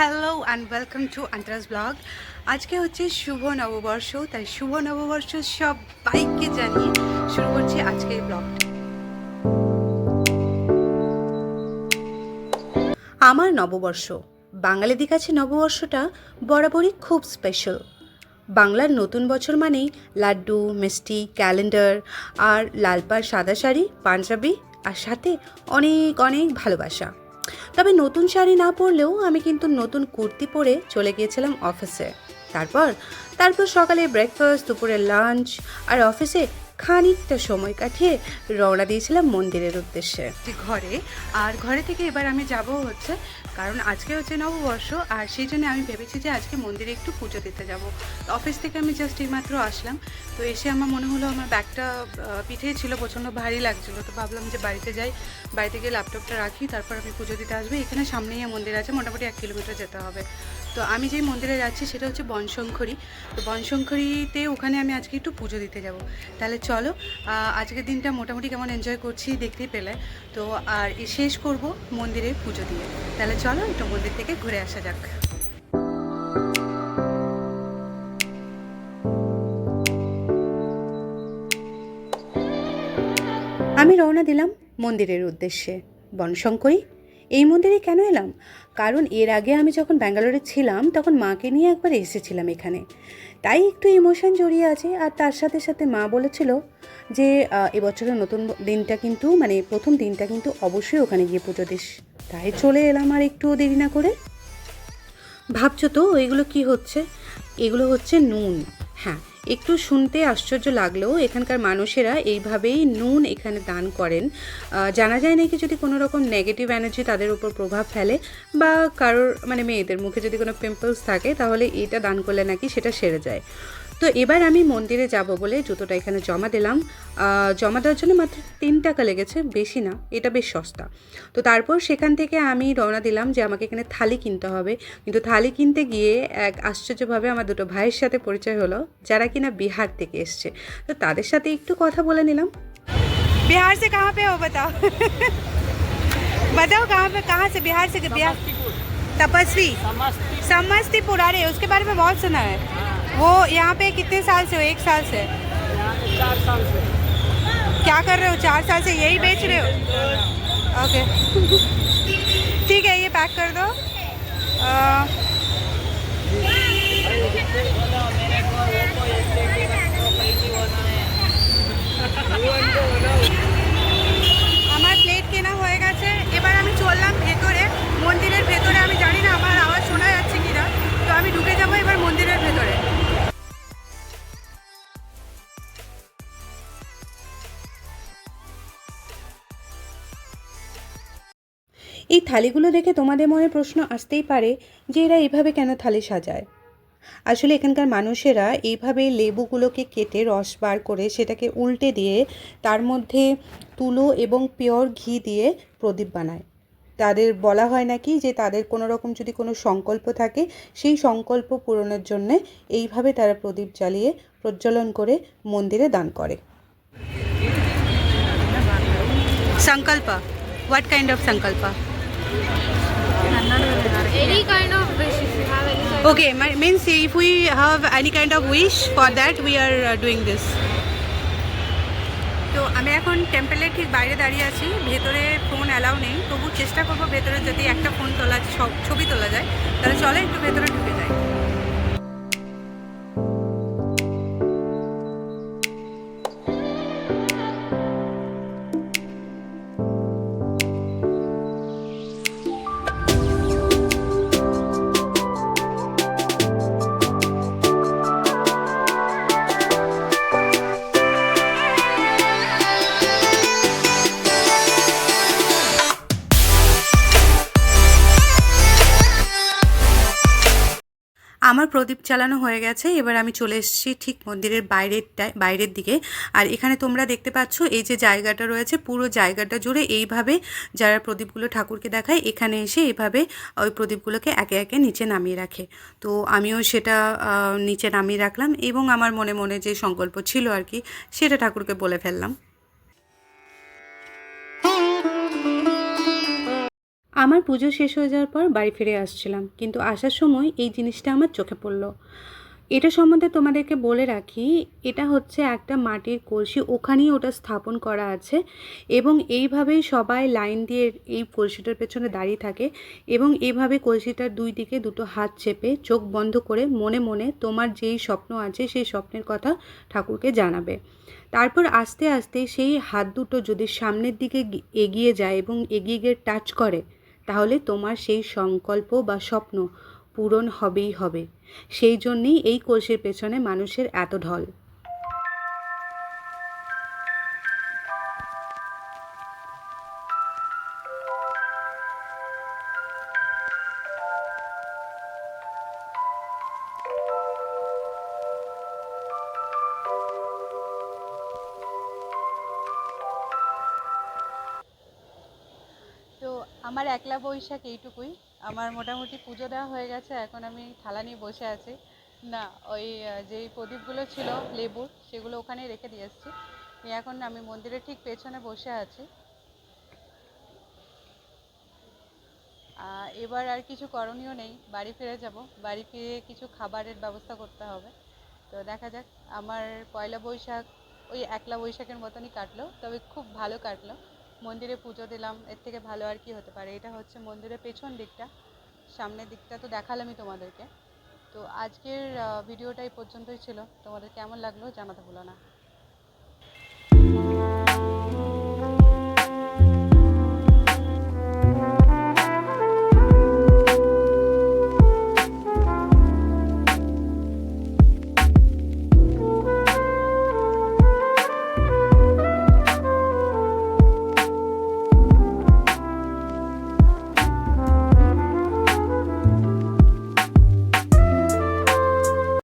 Hello and welcome to আন্তরাস blog আজকে হচ্ছে শুভ নববর্ষ, তাই শুভ নববর্ষ বাইককে জানিয়ে শুরু করছি আজকের ব্লগটা আমার নববর্ষ, বাঙালিদের কাছে নববর্ষটা বরাবরই খুব স্পেশাল বাংলার নতুন বছর মানেই লাড্ডু, মিষ্টি ক্যালেন্ডার আর লালপাড় সাদা শাড়ি, পাঞ্জাবি আর সাথে অনেক অনেক ভালোবাসা। তবে নতুন শাড়ি না পরলেও আমি কিন্তু নতুন কুর্তি পরে চলে গিয়েছিলাম অফিসে। তারপর তারপর সকালে ব্রেকফাস্ট দুপুরে লাঞ্চ আর অফিসে খানিকটা সময় কাটিয়ে রওনা দিয়েছিলাম মন্দিরের উদ্দেশ্যে। ঘরে আর ঘরে থেকে এবার আমি যাব হচ্ছে কারণ আজকে হচ্ছে নববর্ষ আর সেই জন্য আমি ভেবেছি যে আজকে মন্দিরে একটু পুজো দিতে যাব। অফিস থেকে আমি জাস্ট এইমাত্র আসলাম তো এসে আমার মনে হলো আমার ব্যাগটা আহ, পিঠে ছিল প্রচণ্ড ভারী লাগছিল তো ভাবলাম যে বাড়িতে যাই বাড়িতে গিয়ে ল্যাপটপটা রাখি তারপর আমি পুজো দিতে আসব। এখানে সামনেই মন্দির আছে মোটামুটি এক কিলোমিটার যেতে হবে। তো আমি যেই মন্দিরে যাচ্ছি সেটা হচ্ছে বনশঙ্করী। তো বনশঙ্করীতে ওখানে আমি আজকে একটু পুজো দিতে যাব। তাহলে চলো আজকের দিনটা মোটামুটি কেমন এনজয় করছি দেখতেই পেলে। তো আর শেষ করব মন্দিরে পুজো দিয়ে। তাহলে চলো একটু মন্দির থেকে ঘুরে আসা যাক। আমি রওনা দিলাম মন্দিরের উদ্দেশ্যে। বনশঙ্করী এই মন্দিরে কেন এলাম? কারণ এর আগে আমি যখন ব্যাঙ্গালোরে ছিলাম, তখন মাকে নিয়ে একবার এসেছিলাম এখানে। তাই একটু ইমোশন জড়িয়ে আছে আর তার সাথে সাথে মা বলেছিল যে এবছরের নতুন দিনটা কিন্তু মানে প্রথম দিনটা কিন্তু অবশ্যই ওখানে গিয়ে পুজো দিস। তাই চলে এলাম আর একটু দেরি না করে। ভাবছ তো, এগুলো কি হচ্ছে? এগুলো হচ্ছে নুন। হ্যাঁ একটু শুনতে আশ্চর্য লাগলেও এখানকার মানুষেরা এইভাবেই নুন এখানে দান করেন। জানা যায় নাকি যদি কোনো রকম নেগেটিভ এনার্জি তাদের উপর প্রভাব ফেলে বা কারোর মানে মেয়েদের মুখে যদি কোনো পিম্পলস থাকে তাহলে এটা দান করলে নাকি সেটা সেরে যায়। তো এবার আমি মন্দিরে যাব বলে জুতোটা এখানে জমা দিলাম আহ, জমা দেওয়ার জন্য মাত্র তিন টাকা লেগেছে বেশি না এটা বেশ সস্তা তো তারপর সেখান থেকে আমি রওনা দিলাম যে আমাকে এখানে থালি কিনতে হবে কিন্তু থালি কিনতে গিয়ে এক আশ্চর্যভাবে আমার দুটো ভাইয়ের সাথে পরিচয় হলো যারা কিনা বিহার থেকে এসছে তো তাদের সাথে একটু কথা বলে নিলাম बिहार से कहाँ पे हो बताओ बताओ कहाँ पे कहाँ से बिहार से बिहार तपस्वी समस्तीपुर अरे उसके बारे में बहुत सुना है वो यहाँ पे कितने साल से हो? एक साल से? चार साल से क्या कर रहे हो? चार साल से यही बेच रहे हो? ओके ठीक है ये पैक कर दो। अ, এই থালিগুলো দেখে তোমাদের মনে প্রশ্ন আসতেই পারে যে এরা এইভাবে কেন থালি সাজায়। আসলে এখানকার মানুষেরা এইভাবে লেবুগুলোকে কেটে রস বার করে সেটাকে উল্টে দিয়ে তার মধ্যে তুলো এবং পিওর ঘি দিয়ে প্রদীপ বানায়। তাদের বলা হয় নাকি যে তাদের কোনো রকম যদি কোনো সংকল্প থাকে, সেই সংকল্প পূরণের জন্যে এইভাবে তারা প্রদীপ জ্বালিয়ে প্রজ্বলন করে মন্দিরে দান করে। সংকল্প। হোয়াট কাইন্ড অফ সংকল্প? Any kind of wish if you have any kind Okay, my, means if we have any kind of wish for that, we are uh, doing this. তো আমি এখন টেম্পেলের ঠিক বাইরে দাঁড়িয়ে আছি ভেতরে ফোন অ্যালাউ নেই তবু চেষ্টা করব ভেতরে যদি একটা ফোন তোলা সব ছবি তোলা যায় তাহলে চলে একটু ভেতরে ঢুকে যাই আমার প্রদীপ চালানো হয়ে গেছে, এবার আমি চলে এসেছি ঠিক মন্দিরের বাইরেরটা বাইরের দিকে। আর এখানে তোমরা দেখতে পাচ্ছ এই যে জায়গাটা রয়েছে, পুরো জায়গাটা জুড়ে এইভাবে যারা প্রদীপগুলো ঠাকুরকে দেখায়, এখানে এসে এইভাবে ওই প্রদীপগুলোকে একে একে নিচে নামিয়ে রাখে। তো আমিও সেটা নিচে নামিয়ে রাখলাম এবং আমার মনে মনে যে সংকল্প ছিল আর কি, সেটা ঠাকুরকে বলে ফেললাম। আমার পুজো শেষ হয়ে যাওয়ার পর বাড়ি ফিরে আসছিলাম, কিন্তু আসার সময় এই জিনিসটা আমার চোখে পড়ল। এটা সম্বন্ধে তোমাদেরকে বলে রাখি, এটা হচ্ছে একটা মাটির কলসি, ওখানেই ওটা স্থাপন করা আছে এবং এইভাবেই সবাই লাইন দিয়ে এই কলসিটার পেছনে দাঁড়িয়ে থাকে এবং এইভাবে কলসিটার দুই দিকে দুটো হাত চেপে চোখ বন্ধ করে মনে মনে তোমার যেই স্বপ্ন আছে সেই স্বপ্নের কথা ঠাকুরকে জানাবে। তারপর আস্তে আস্তে সেই হাত দুটো যদি সামনের দিকে এগিয়ে যায় এবং এগিয়ে গিয়ে টাচ করে তাহলে তোমার সেই সংকল্প বা স্বপ্ন পূরণ হবেই হবে। সেই জন্যেই এই কোর্সের পেছনে মানুষের এত ঢল। আমার একলা বৈশাখ এইটুকুই। আমার মোটামুটি পুজো দেওয়া হয়ে গেছে, এখন আমি থালা নিয়ে বসে আছি। না, ওই, যেই প্রদীপগুলো ছিল লেবুর সেগুলো ওখানেই রেখে দিয়ে এসেছি। এখন আমি মন্দিরের ঠিক পেছনে বসে আছি। এবার আর কিছু করণীয় নেই, বাড়ি ফিরে যাব। বাড়ি ফিরে কিছু খাবারের ব্যবস্থা করতে হবে। তো দেখা যাক, আমার পয়লা বৈশাখ ওই একলা বৈশাখের মতনই কাটলো, তবে খুব ভালো কাটলো। মন্দিরে পুজো দিলাম, এর থেকে ভালো আর কি হতে পারে? এটা হচ্ছে মন্দিরের পেছন দিকটা, সামনের দিকটা তো দেখালামই তোমাদেরকে। তো আজকের ভিডিওটা এই পর্যন্তই ছিল। তোমাদের কেমন লাগল জানাতে ভুলো না।